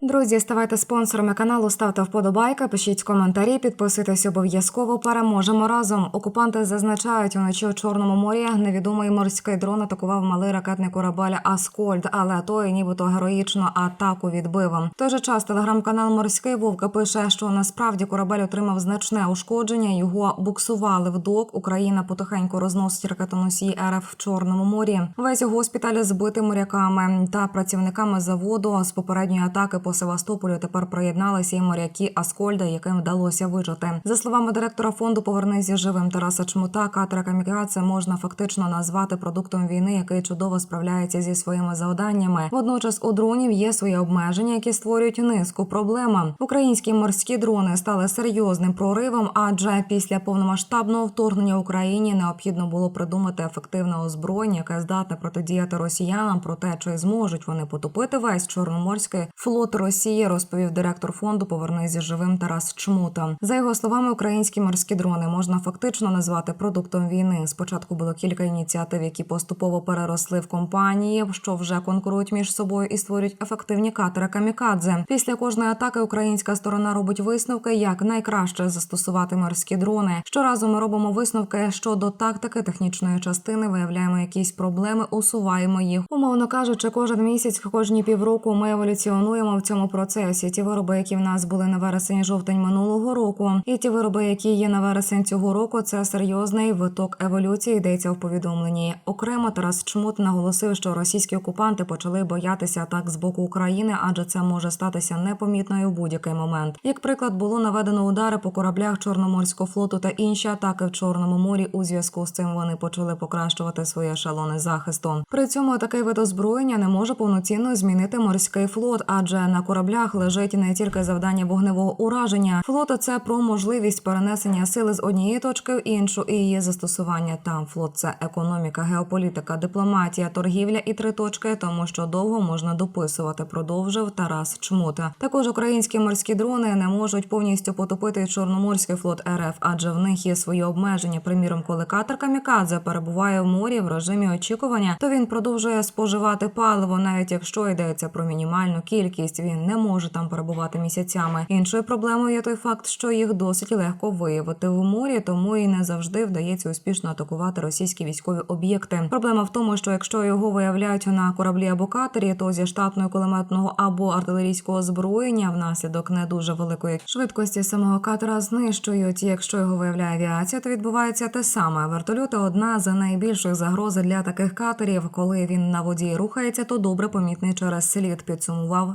Друзі, ставайте спонсорами каналу, ставте вподобайки, пишіть коментарі, підписуйтесь обов'язково. Переможемо разом. Окупанти зазначають, уночі у Чорному морі невідомий морський дрон атакував малий ракетний корабель Аскольд, але той нібито героїчно атаку відбив. Той же час телеграм-канал Морський Вовка пише, що насправді корабель отримав значне ушкодження. Його буксували в док. Україна потихеньку розносить ракетоносії РФ в Чорному морі. Весь госпіталь збитий моряками та працівниками заводу з попередньої атаки по Севастополю. Тепер приєдналися і моряки Аскольда, яким вдалося вижити. За словами директора фонду Повернися живим Тараса Чмута, катера Камікадзе можна фактично назвати продуктом війни, який чудово справляється зі своїми завданнями. Водночас у дронів є свої обмеження, які створюють низку проблем. Українські морські дрони стали серйозним проривом, адже після повномасштабного вторгнення Україні необхідно було придумати ефективне озброєння, яке здатне протидіяти росіянам. Проте чи зможуть вони потопити весь чорноморський флот Росії, розповів директор фонду Повернися живим Тарас Чмута. За його словами, українські морські дрони можна фактично назвати продуктом війни. Спочатку було кілька ініціатив, які поступово переросли в компанії, що вже конкурують між собою і створюють ефективні катери камікадзе. Після кожної атаки українська сторона робить висновки, як найкраще застосувати морські дрони. Щоразу ми робимо висновки щодо тактики технічної частини, виявляємо якісь проблеми, усуваємо їх. Умовно кажучи, кожен місяць, кожні півроку ми еволюціонуємо в цьому процесі. Ті вироби, які в нас були на вересень жовтень минулого року, і ті вироби, які є на вересень цього року, це серйозний виток еволюції. Йдеться в повідомленні. Окремо Тарас Чмут наголосив, що російські окупанти почали боятися атак з боку України, адже це може статися непомітно і в будь-який момент. Як приклад, було наведено удари по кораблях Чорноморського флоту та інші атаки в Чорному морі. У зв'язку з цим вони почали покращувати свої ешелони захисту. При цьому такий вид озброєння не може повноцінно змінити морський флот, адже на кораблях лежить не тільки завдання вогневого ураження. Флот це про можливість перенесення сили з однієї точки в іншу і її застосування там. Флот це економіка, геополітика, дипломатія, торгівля і три точки, тому що довго можна дописувати. Продовжив Тарас Чмута. Також українські морські дрони не можуть повністю потопити Чорноморський флот РФ, адже в них є свої обмеження. Приміром, коли катер Камікадзе перебуває в морі в режимі очікування, то він продовжує споживати паливо, навіть якщо йдеться про мінімальну кількість. Він не може там перебувати місяцями. Іншою проблемою є той факт, що їх досить легко виявити в морі, тому і не завжди вдається успішно атакувати російські військові об'єкти. Проблема в тому, що якщо його виявляють на кораблі або катері, то зі штатного кулеметного або артилерійського озброєння внаслідок не дуже великої швидкості самого катера знищують. Якщо його виявляє авіація, то відбувається те саме. Вертольоти одна з найбільших загроз для таких катерів. Коли він на воді рухається, то добре помітний через слід. Підсумував